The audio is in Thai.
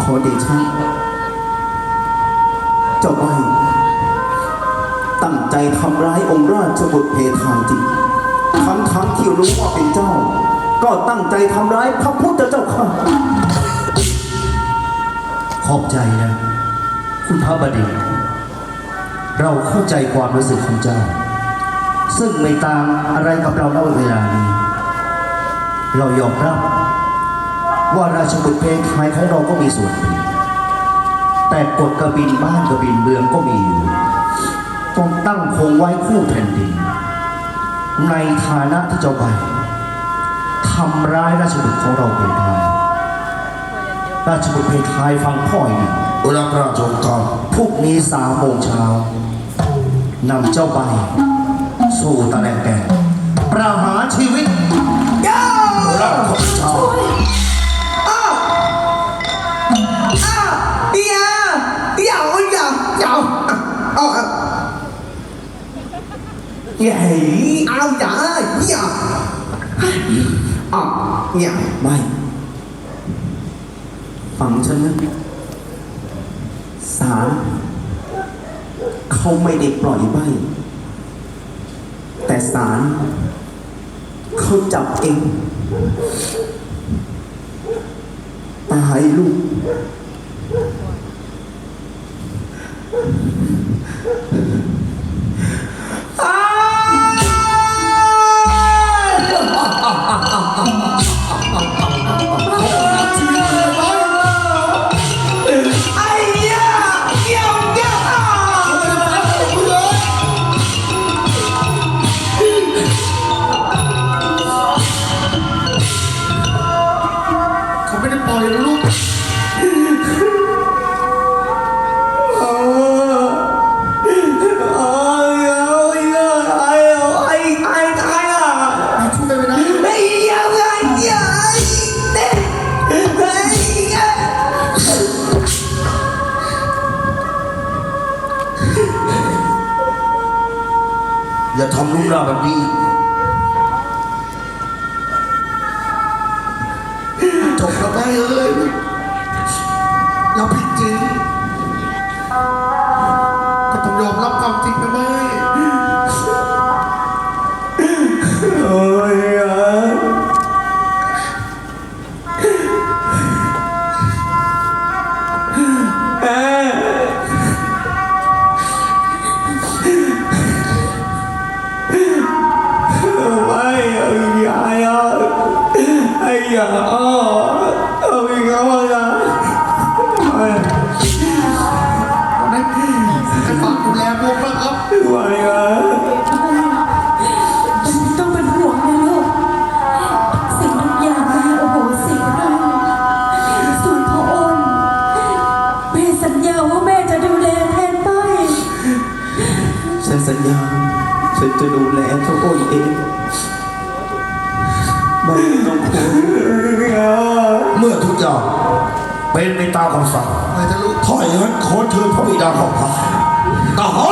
ขอเดชะเจ้าใบตั้งใจทำร้ายองค์ราชบุตรเพทาจริงทั้งทั้งที่รู้ว่าเป็นเจ้า ก็ตั้งใจทำร้ายพระพุทธเจ้าข้าขอบใจนะ คุณพระบดีเราเข้าใจความรู้สึกของเจ้า ซึ่งไม่ต่างอะไรกับเราในเวลานี้ เรายอมรับ ว่าราชบุตรเพทายของเราก็มีส่วนผิดแต่กฎกระบินบ้านกระบินเมืองก็มีอยู่ต้องตั้งคงไว้คู่แผ่นดิน ในฐานะที่เจ้าไปทำร้ายราชบุตรของเราเป็นทายราชบุตรเพทายฟังพ่ออีกหนึ่งรับราชองค์การพรุ่งนี้สามโมงเช้านำเจ้าใบสู่ตะแลงแดงประหารชีวิตรับข้าพเจ้า呀 อย่าหเอาอย่าอย่าอะอย่าไม่ฟังฉันนะสารเขาไม่ได้ปล่อยใบแต่สารเขาจับเอง ตายลูก อย่าทำลูกหน้าแบบนี้จบแล้วได้เอ้ยเราผิดจริงก็ต้องยอมรับความจริงนะไม่ให้ กนะครับต้องเป็นห่วงนะลูกสิ่งทุกอย่างแม่โอ้โหสิให้ส่วนพ่ออ้นแม่สัญญาว่าแม่จะดูแลแทนไปฉันสัญญา ฉันจะดูแลเจ้าโอ้ยเองไม่ต้องห่วงเมื่อทุกอย่างเป็นไปตามคำสั่งอาจจะรู้ถ้าอย่างนั้นขอเชิญพระบิดาของพระทหาร